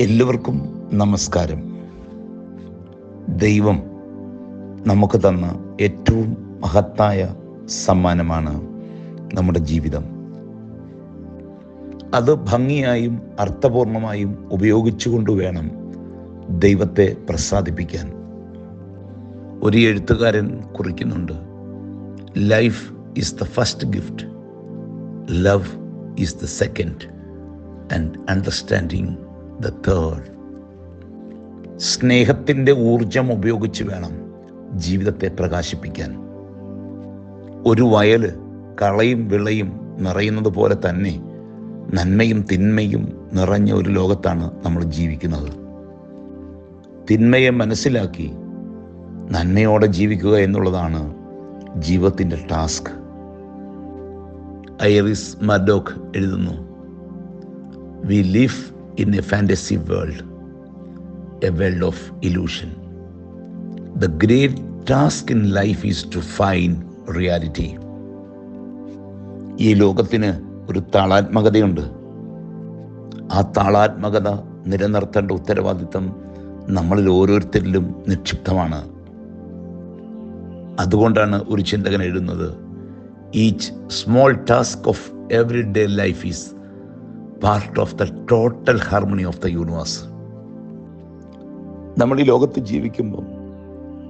എല്ലാവർക്കും നമസ്കാരം. ദൈവം നമുക്ക് തന്ന ഏറ്റവും മഹത്തായ സമ്മാനമാണ് നമ്മുടെ ജീവിതം. അത് ഭംഗിയായും അർത്ഥപൂർണമായും ഉപയോഗിച്ചുകൊണ്ട് വേണം ദൈവത്തെ പ്രസാദിപ്പിക്കാൻ. ഒരു എഴുത്തുകാരൻ കുറിക്കുന്നുണ്ട് life is the first gift love is the second and understanding the third സ്നേഹത്തിന്റെ ഊർജം ഉപയോഗിച്ച് വേണം ജീവിതത്തെ പ്രകാശിപ്പിക്കാൻ. ഒരു വയൽ കളയും വിളയും നിറയുന്നത് പോലെ തന്നെ നന്മയും തിന്മയും നിറഞ്ഞ ഒരു ലോകത്താണ് നമ്മൾ ജീവിക്കുന്നത്. തിന്മയെ മനസ്സിലാക്കി നന്മയോടെ ജീവിക്കുക എന്നുള്ളതാണ് ജീവിതത്തിന്റെ ടാസ്ക്. ഐറിസ് മഡോക്ക് എഴുതുന്നു we live in a fantasy world a world of illusion the great task in life is to find reality ഈ ലോകത്തിന് ഒരു താളാത്മകതയുണ്ട്. ആ താളാത്മകത നിലനിർത്തേണ്ട ഉത്തരവാദിത്തം നമ്മളിൽ ഓരോരുത്തരിലും നിക്ഷിപ്തമാണ്. അതുകൊണ്ടാണ് ഒരു ചിന്തകൻ എഴുതുന്നത് each small task of every day life is part of the total harmony of the universe നമ്മൾ ഈ ലോകത്ത് ജീവിക്കുമ്പോൾ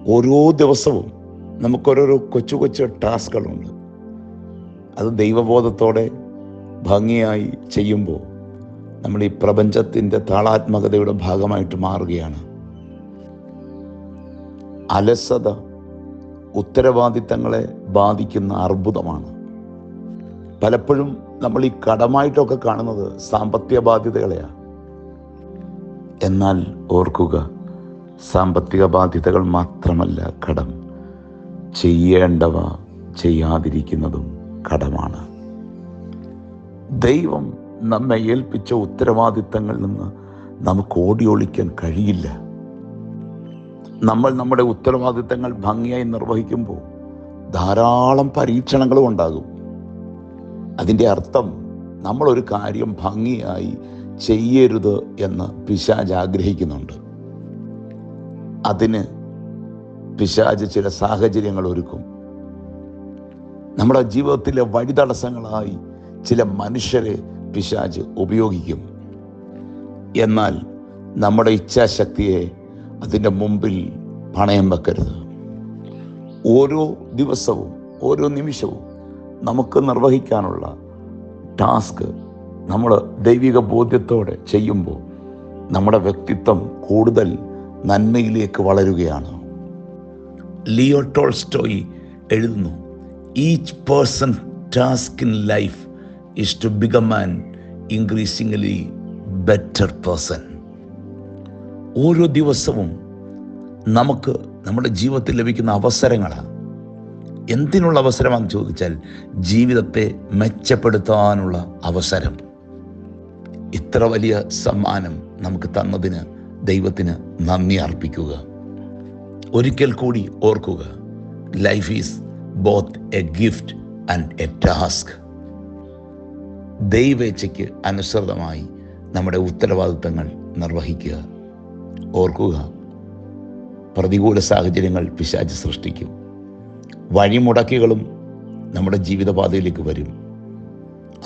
ഓരോ ദിവസവും നമുക്കോരോരോ കൊച്ചു കൊച്ചു ടാസ്കുകളുണ്ട്. അത് ദൈവബോധത്തോടെ ഭംഗിയായി ചെയ്യുമ്പോൾ നമ്മൾ ഈ പ്രപഞ്ചത്തിന്റെ താളാത്മകതയുടെ ഭാഗമായിട്ട് മാറുകയാണ്. അലസത ഉത്തരവാദിത്തങ്ങളെ ബാധിക്കുന്ന അർബുദമാണ്. പലപ്പോഴും നമ്മൾ ഈ കടമായിട്ടൊക്കെ കാണുന്നത് സാമ്പത്തിക ബാധ്യതകളെയാണ് എന്നാൽ ഓർക്കുക സാമ്പത്തിക ബാധ്യതകൾ മാത്രമല്ല കടം. ചെയ്യേണ്ടവ ചെയ്യാതിരിക്കുന്നതും കടമാണ്. ദൈവം നമ്മെ ഏൽപ്പിച്ച ഉത്തരവാദിത്തങ്ങളിൽ നിന്ന് നമുക്ക് ഓടിയൊളിക്കാൻ കഴിയില്ല. നമ്മൾ നമ്മുടെ ഉത്തരവാദിത്തങ്ങൾ ഭംഗിയായി നിർവഹിക്കുമ്പോൾ ധാരാളം പരീക്ഷണങ്ങളും ഉണ്ടാകും. അതിന്റെ അർത്ഥം നമ്മളൊരു കാര്യം ഭംഗിയായി ചെയ്യരുത് എന്ന് പിശാജ് ആഗ്രഹിക്കുന്നുണ്ട്. അതിന് പിശാജ് ചില സാഹചര്യങ്ങൾ ഒരുക്കും. നമ്മുടെ ജീവിതത്തിലെ വഴിതടസ്സങ്ങളായി ചില മനുഷ്യരെ പിശാജ് ഉപയോഗിക്കും. എന്നാൽ നമ്മുടെ ഇച്ഛാശക്തിയെ അതിന്റെ മുമ്പിൽ പണയം വെക്കരുത്. ഓരോ ദിവസവും ഓരോ നിമിഷവും നമുക്ക് നിർവഹിക്കാനുള്ള ടാസ്ക് നമ്മൾ ദൈവിക ബോധ്യത്തോടെ ചെയ്യുമ്പോൾ നമ്മുടെ വ്യക്തിത്വം കൂടുതൽ നന്മയിലേക്ക് വളരുകയാണ്. ലിയോ ടോൾസ്റ്റോയി എഴുതുന്നു each person task in life is to become an increasingly better person ഓരോ ദിവസവും നമുക്ക് നമ്മുടെ ജീവിതത്തിൽ ലഭിക്കുന്ന അവസരങ്ങളാണ് എന്തിനുള്ള അവസരമാണെന്ന് ചോദിച്ചാൽ ജീവിതത്തെ മെച്ചപ്പെടുത്താനുള്ള അവസരം. ഇത്ര വലിയ സമ്മാനം നമുക്ക് തന്നതിന് ദൈവത്തിന് നന്ദി അർപ്പിക്കുക. ഒരിക്കൽ കൂടി ഓർക്കുക life is both a gift and a task ദൈവേച്ഛയ്ക്ക് അനുസൃതമായി നമ്മുടെ ഉത്തരവാദിത്തങ്ങൾ നിർവഹിക്കുക. ഓർക്കുക പ്രതികൂല സാഹചര്യങ്ങൾ പിശാച് സൃഷ്ടിക്കും. വഴിമുടക്കികളും നമ്മുടെ ജീവിതപാതയിലേക്ക് വരും.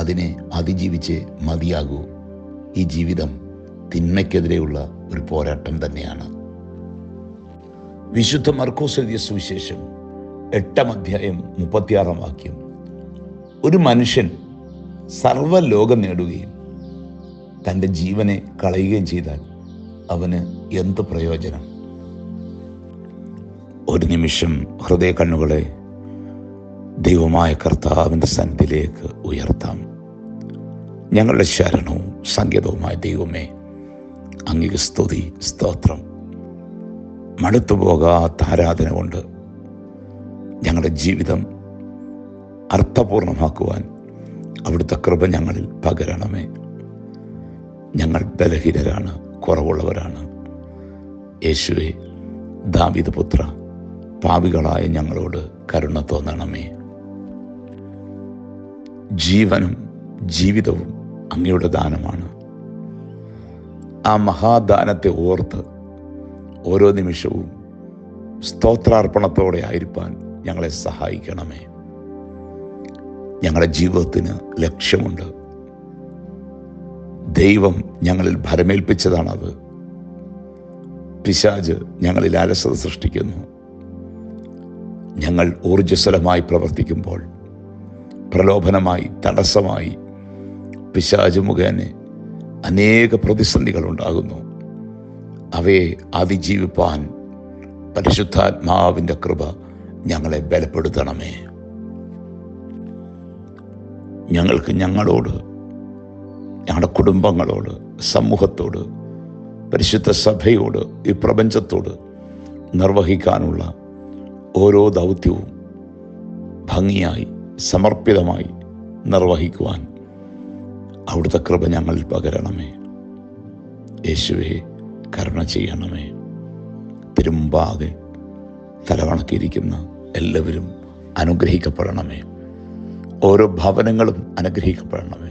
അതിനെ അതിജീവിച്ച് മതിയാകൂ. ഈ ജീവിതം തിന്മയ്ക്കെതിരെയുള്ള ഒരു പോരാട്ടം തന്നെയാണ്. വിശുദ്ധ മർക്കോസ് എഴുതിയ സുവിശേഷം എട്ടാം അധ്യായം മുപ്പത്തിയാറാം വാക്യം. ഒരു മനുഷ്യൻ സർവലോകം നേടുകയും തന്റെ ജീവനെ കളയുകയും ചെയ്താൽ അവന് എന്ത് പ്രയോജനം? ഒരു നിമിഷം ഹൃദയ കണ്ണുകളെ ദൈവമായ കർത്താവിന്റെ സന്നിധിയിലേക്ക് ഉയർത്താം. ഞങ്ങളുടെ ശരണവും സംഗീതവുമായ ദൈവമേ അങ്ങേക്ക് സ്തുതി സ്തോത്രം. മടുത്തു പോകാത്ത ആരാധന കൊണ്ട് ഞങ്ങളുടെ ജീവിതം അർത്ഥപൂർണമാക്കുവാൻ അവിടുത്തെ കൃപ ഞങ്ങളിൽ പകരണമേ. ഞങ്ങൾ ബലഹീനരാണ് കുറവുള്ളവരാണ്. യേശുവെ ദാവിദ് പുത്ര പാപികളായ ഞങ്ങളോട് കരുണ തോന്നണമേ. ജീവനും ജീവിതവും അങ്ങയുടെ ദാനമാണ്. ആ മഹാദാനത്തെ ഓർത്ത് ഓരോ നിമിഷവും സ്തോത്രാർപ്പണത്തോടെ ആയിരിക്കാൻ ഞങ്ങളെ സഹായിക്കണമേ. ഞങ്ങളുടെ ജീവിതത്തിന് ലക്ഷ്യമുണ്ട്. ദൈവം ഞങ്ങളിൽ ഭരമേൽപ്പിച്ചതാണത്. പിശാജ് ഞങ്ങളിൽ അലസത സൃഷ്ടിക്കുന്നു. ഞങ്ങൾ ഊർജസ്വലമായി പ്രവർത്തിക്കുമ്പോൾ പ്രലോഭനമായി തടസ്സമായി പിശാചു മുഖേന അനേക പ്രതിസന്ധികൾ ഉണ്ടാകുന്നു അവയെ അതിജീവിപ്പാൻ പരിശുദ്ധാത്മാവിന്റെ കൃപ ഞങ്ങളെ ബലപ്പെടുത്തണമേ. ഞങ്ങൾക്ക് ഞങ്ങളോട് ഞങ്ങളുടെ കുടുംബങ്ങളോട് സമൂഹത്തോട് പരിശുദ്ധ സഭയോട് ഈ പ്രപഞ്ചത്തോട് നിർവഹിക്കാനുള്ള ഓരോ ദൗത്യവും ഭംഗിയായി സമർപ്പിതമായി നിർവഹിക്കുവാൻ അവിടുത്തെ കൃപ ഞങ്ങളിൽ പകരണമേ. യേശുവെ കരുണ ചെയ്യണമേ. തിരുമ്പാകെ തലവണക്കിയിരിക്കുന്ന എല്ലാവരും അനുഗ്രഹിക്കപ്പെടണമേ. ഓരോ ഭവനങ്ങളും അനുഗ്രഹിക്കപ്പെടണമേ.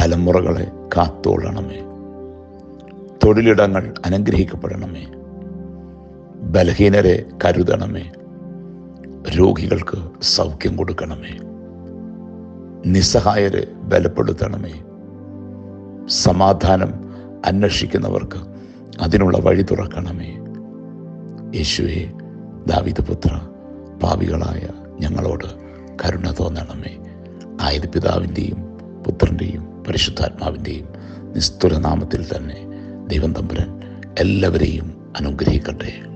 തലമുറകളെ കാത്തോളണമേ. തൊഴിലിടങ്ങൾ അനുഗ്രഹിക്കപ്പെടണമേ. ബലഹീനരെ കരുതണമേ. രോഗികൾക്ക് സൗഖ്യം കൊടുക്കണമേ. നിസ്സഹായരെ ബലപ്പെടുത്തണമേ. സമാധാനം അന്വേഷിക്കുന്നവർക്ക് അതിനുള്ള വഴി തുറക്കണമേ. യേശുവെ ദാവിദപുത്ര പാവികളായ ഞങ്ങളോട് കരുണ തോന്നണമേ. ആയത് പിതാവിന്റെയും പുത്രന്റെയും പരിശുദ്ധാത്മാവിന്റെയും നിസ്തുലനാമത്തിൽ തന്നെ ദൈവം തമ്പുരൻ എല്ലാവരെയും അനുഗ്രഹിക്കട്ടെ.